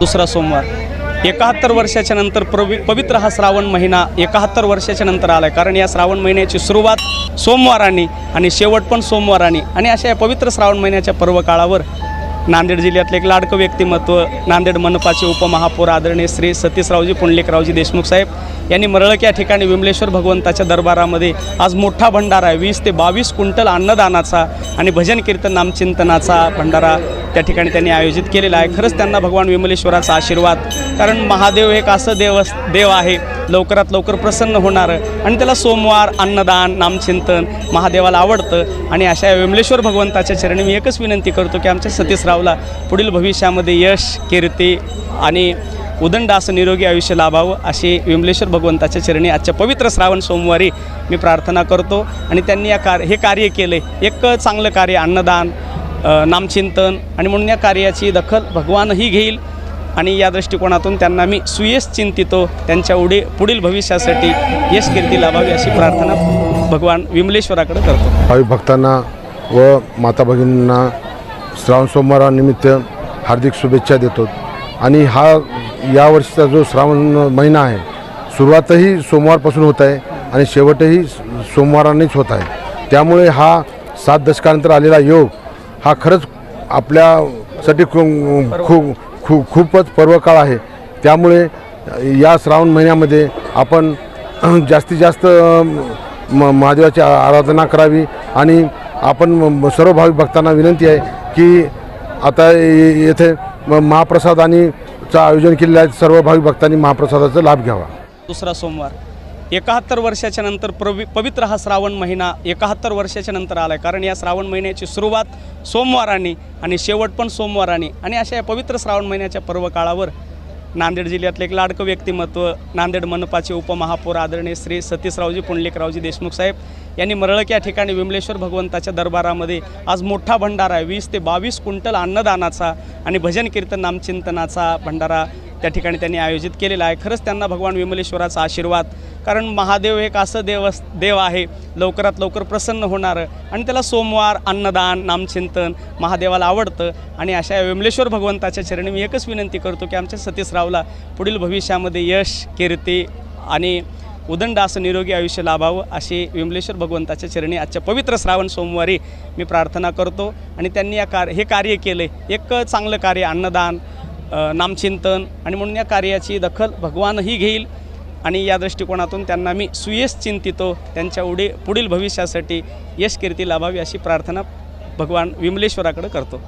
दुसरा सोमवार. एकाहत्तर वर्षाच्या नंतर प्रवि पवित्र हा श्रावण महिना एकाहत्तर वर्षाच्या नंतर आला आहे कारण या श्रावण महिन्याची सुरुवात सोमवाराने आणि शेवट पण सोमवाराने. आणि अशा या पवित्र श्रावण महिन्याच्या पर्व काळावर नांदेड जिल्ह्यातले एक लाडकं व्यक्तिमत्व नांदेड मनपाचे उपमहापौर आदरणीय श्री सतीशरावजी पुंडलिकरावजी देशमुख साहेब. यांनी मरळक या ठिकाणी विमलेश्वर भगवंताच्या दरबारामध्ये आज मोठा भंडारा आहे. वीस ते बावीस क्विंटल अन्नदानाचा आणि भजन कीर्तन नामचिंतनाचा भंडारा त्या ठिकाणी त्यांनी आयोजित केलेला आहे. खरंच त्यांना भगवान विमलेश्वराचा आशीर्वाद कारण महादेव एक असं देव देव आहे. लवकरात लवकर प्रसन्न होणारं आणि त्याला सोमवार अन्नदान नामचिंतन महादेवाला आवडतं. आणि अशा विमलेश्वर भगवंताच्या चरणी मी एकच विनंती करतो की आमच्या सतीशरावला पुढील भविष्यामध्ये यश कीर्ती आणि उदंड असं निरोगी आयुष्य लाभावं अशी विमलेश्वर भगवंताच्या चरणी आजच्या पवित्र श्रावण सोमवारी मी प्रार्थना करतो. आणि त्यांनी या कार हे कार्य केलं. एक चांगलं कार्य अन्नदान नामचिंतन आणि म्हणून या कार्याची दखल भगवानही घेईल. आणि या दृष्टिकोनातून त्यांना मी सुयश चिंतितो. त्यांच्या उडे पुढील भविष्यासाठी यश कीर्ती लाभावी अशी प्रार्थना भगवान विमलेश्वराकडे करतो. भाविक भक्तांना व माता भगिनींना श्रावण सोमवारानिमित्त हार्दिक शुभेच्छा देतो. आणि हा यावर्षीचा जो श्रावण महिना आहे सुरुवातही सोमवारपासून होत आहे आणि शेवटही सोमवारानेच होत आहे. त्यामुळे हा सात दशकानंतर आलेला योग हा खरंच आपल्यासाठी खूप खूप खूपच पर्वकाळ आहे. त्यामुळे या श्रावण महिन्यामध्ये आपण जास्तीत जास्त म महादेवाची आराधना करावी आणि आपण म- सर्व भाविक भक्तांना विनंती आहे की आता येथे म- महाप्रसाद आणि चं आयोजन केलेलं आहे. सर्व भाविक भक्तांनी महाप्रसादाचा लाभ घ्यावा. दुसरा सोमवार. एकाहत्तर वर्षाच्या नंतर प्रवि पवित्र हा श्रावण महिना एकाहत्तर वर्षाच्या नंतर आला आहे कारण या श्रावण महिन्याची सुरुवात सोमवाराने आणि शेवट पण सोमवाराने. आणि अशा या पवित्र श्रावण महिन्याच्या पर्व काळावर नांदेड जिल्ह्यातले एक लाडकं व्यक्तिमत्व नांदेड मनपाचे उपमहापौर आदरणीय श्री सतीशरावजी पुंडलिकरावजी देशमुख साहेब. यांनी मरळक या ठिकाणी विमलेश्वर भगवंताच्या दरबारामध्ये आज मोठा भंडारा आहे. वीस ते बावीस क्विंटल अन्नदानाचा आणि भजन कीर्तन नामचिंतनाचा भंडारा त्या ठिकाणी त्यांनी आयोजित केलेला आहे. खरंच त्यांना भगवान विमलेश्वराचा आशीर्वाद कारण महादेव एक असं देव अस- देव आहे. लवकरात लवकर प्रसन्न होणारं. आणि त्याला सोमवार अन्नदान नामचिंतन महादेवाला आवडतं. आणि अशा विमलेश्वर भगवंताच्या चरणी मी एकच विनंती करतो की आमच्या सतीशरावला पुढील भविष्यामध्ये यश कीर्ती आणि उदंड असं निरोगी आयुष्य लाभावं अशी विमलेश्वर भगवंताच्या चरणी आजच्या पवित्र श्रावण सोमवारी मी प्रार्थना करतो. आणि त्यांनी या कार्य हे कार्य केलं. एक चांगलं कार्य अन्नदान नामचिंतन आणि म्हणून या कार्याची दखल भगवानही घेईल. आणि या दृष्टिकोनातून त्यांना मी सुयश चिंतितो त्यांच्या उडे पुढील भविष्यासाठी यश कीर्ती लाभावी अशी प्रार्थना भगवान विमलेश्वराकडे करतो.